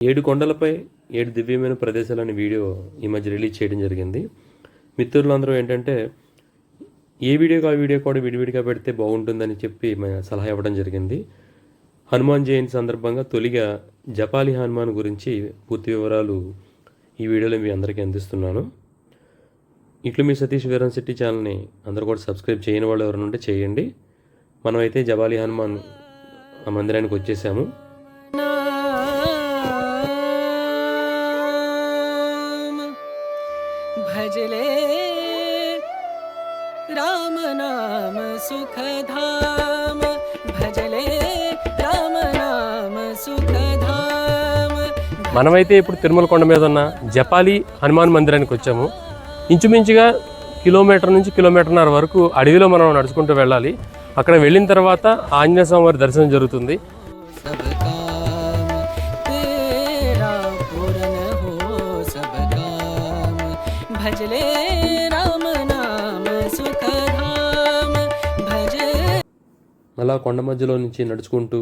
ఏడు కొండలపై ఏడు దివ్యమైన ప్రదేశాలని వీడియో ఈ మధ్య రిలీజ్ చేయడం జరిగింది. మిత్రులందరూ ఏంటంటే ఏ వీడియోకి ఆ వీడియో కూడా విడివిడిగా పెడితే బాగుంటుందని చెప్పి సలహా ఇవ్వడం జరిగింది. హనుమాన్ జయంతి సందర్భంగా తొలిగా జపాలి హనుమాన్ గురించి పూర్తి వివరాలు ఈ వీడియోలో మీ అందరికీ అందిస్తున్నాను. ఇట్లు మీ సతీష్ వీరన్ శెట్టి ఛానల్ని అందరూ కూడా సబ్స్క్రైబ్ చేయని వాళ్ళు ఎవరైనా ఉంటే చేయండి. మనమైతే జబాలి హనుమాన్ ఆ మందిరానికి వచ్చేసాము. भजले राम नाम सुखधाम भजले राम नाम सुखधाम మనమైతే ఇప్పుడు తిరుమల కొండ మీద ఉన్న జపాలి హనుమాన్ మందిరానికి వచ్చాము ఇంచుమించుగా కిలోమీటర్ నుంచి కిలోమీటర్న్నర వరకు అడవిలో మనం నడుచుకుంటూ వెళ్ళాలి అక్కడ వెళ్ళిన తర్వాత ఆంజనేయ స్వామి వారి దర్శనం జరుగుతుంది भजले राम नाम सुखधाम भज అలా కొండ మధ్యలో నుంచి నడుచుకుంటూ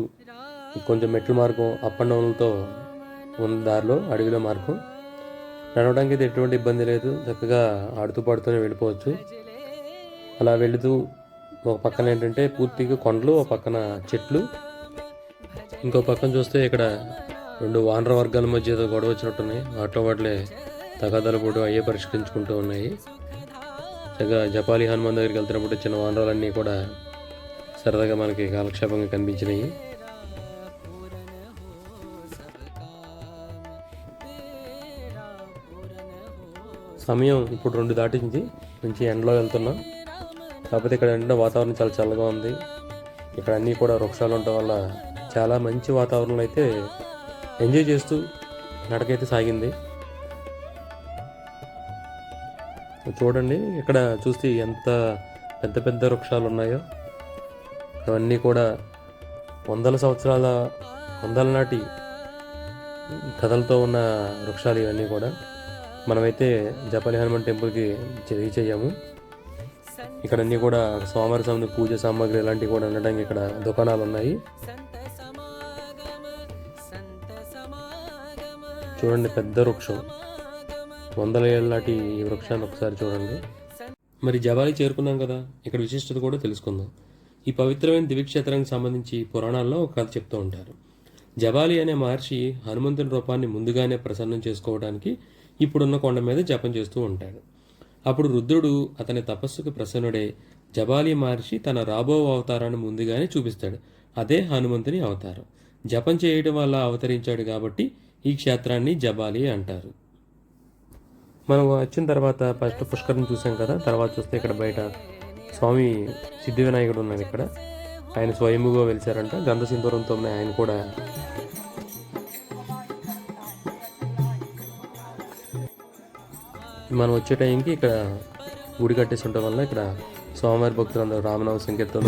కొంచెం మెట్ల మార్గం అప్ అండ్ డౌన్లతో ఉన్న దారిలో అడవిలో మార్గం నడవడానికి అయితే ఎటువంటి ఇబ్బంది లేదు చక్కగా ఆడుతూ పాడుతూనే వెళ్ళిపోవచ్చు అలా వెళుతూ ఒక పక్కన ఏంటంటే పూర్తిగా కొండలు ఒక పక్కన చెట్లు ఇంకో పక్కన చూస్తే ఇక్కడ రెండు వానర వర్గాల మధ్య ఏదో గొడవ వచ్చినట్టున్నాయి వాటిలో వాటిలే తగాదాలు పూట అయ్యే పరిష్కరించుకుంటూ ఉన్నాయి. చక్కగా జపాలి హనుమాన్ దగ్గరికి వెళ్తున్నప్పుడు చిన్న వానరాలన్నీ కూడా సరదాగా మనకి కాలక్షేపంగా కనిపించినాయి. సమయం ఇప్పుడు రెండు దాటించి మంచి ఎండలో వెళ్తున్నాం. కాకపోతే ఇక్కడ ఎండ వాతావరణం చాలా చల్లగా ఉంది. ఇక్కడ అన్నీ కూడా వృక్షాలు ఉండటం వల్ల చాలా మంచి వాతావరణంలో అయితే ఎంజాయ్ చేస్తూ నడకైతే సాగింది. చూడండి ఇక్కడ చూస్తే ఎంత పెద్ద పెద్ద వృక్షాలు ఉన్నాయో అవన్నీ కూడా వందల సంవత్సరాల వందల నాటి కథలతో ఉన్న వృక్షాలు ఇవన్నీ కూడా. మనమైతే జపాలి హనుమాన్ టెంపుల్కి రీచ్ చేయము. ఇక్కడ అన్నీ కూడా స్వామివారి సమయం పూజ సామాగ్రి ఇలాంటివి కూడా ఉండడానికి ఇక్కడ దుకాణాలు ఉన్నాయి చూడండి పెద్ద వృక్షం. వందల ఏళ్ళ నాటి ఈ వృక్షాన్ని ఒకసారి చూడండి. మరి జవాలి చేరుకున్నాం కదా ఇక్కడ విశిష్టత కూడా తెలుసుకుందాం. ఈ పవిత్రమైన దివ్యక్షేత్రానికి సంబంధించి పురాణాల్లో ఒక కథ చెప్తూ ఉంటారు. జబాలి అనే మహర్షి హనుమంతుని రూపాన్ని ముందుగానే ప్రసన్నం చేసుకోవడానికి ఇప్పుడున్న కొండ మీద జపం చేస్తూ ఉంటాడు. అప్పుడు రుద్రుడు అతని తపస్సుకు ప్రసన్నుడే జబాలి మహర్షి తన రాబో అవతారాన్ని ముందుగానే చూపిస్తాడు. అదే హనుమంతుని అవతారం. జపం చేయడం వల్ల అవతరించాడు కాబట్టి ఈ క్షేత్రాన్ని జబాలి అంటారు. మనం వచ్చిన తర్వాత ఫస్ట్ పుష్కరం చూసాం కదా తర్వాత చూస్తే ఇక్కడ బయట స్వామి సిద్ధి వినాయకుడు ఉన్నాడు ఇక్కడ. ఆయన స్వయంభుగా వెలిచారంట గంధ సింధూరంతో ఆయన కూడా. మనం వచ్చే టైంకి ఇక్కడ గుడి కట్టేసి ఉండటం వల్ల ఇక్కడ స్వామివారి భక్తులందరూ రామనామ సంకీర్తన.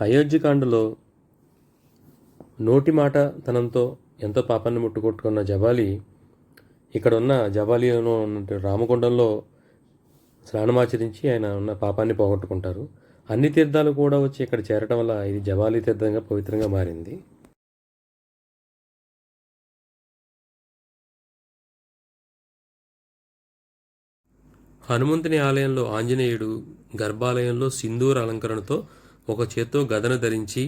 అయోధ్యకాండలో నోటి మాట తనంతో ఎంతో పాపాన్ని ముట్టుకొట్టుకున్న జబాలి ఇక్కడ ఉన్న జబాలిలో ఉన్న రామకొండంలో స్నానమాచరించి ఆయన ఉన్న పాపాన్ని పోగొట్టుకుంటారు. అన్ని తీర్థాలు కూడా వచ్చి ఇక్కడ చేరటం వల్ల ఇది జబాలి తీర్థంగా పవిత్రంగా మారింది. హనుమంతుని ఆలయంలో ఆంజనేయుడు గర్భాలయంలో సింధూర అలంకరణతో ఒక చేత్తో గదను ధరించి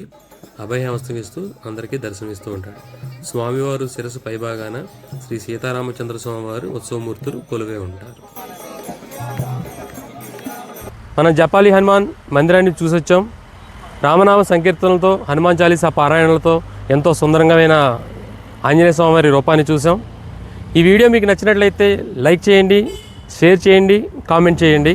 అభయహస్తం ఇస్తూ అందరికీ దర్శనమిస్తూ ఉంటాడు. స్వామివారు శిరస్సు పైభాగాన శ్రీ సీతారామచంద్ర స్వామివారు ఉత్సవమూర్తులు కొలువే ఉంటారు. మన జపాలి హనుమాన్ మందిరాన్ని చూసొచ్చాం. రామనామ సంకీర్తనలతో హనుమాన్ చాలీసా పారాయణలతో ఎంతో సుందరంగా ఆంజనేయ స్వామివారి రూపాన్ని చూసాం. ఈ వీడియో మీకు నచ్చినట్లయితే లైక్ చేయండి షేర్ చేయండి కామెంట్ చేయండి.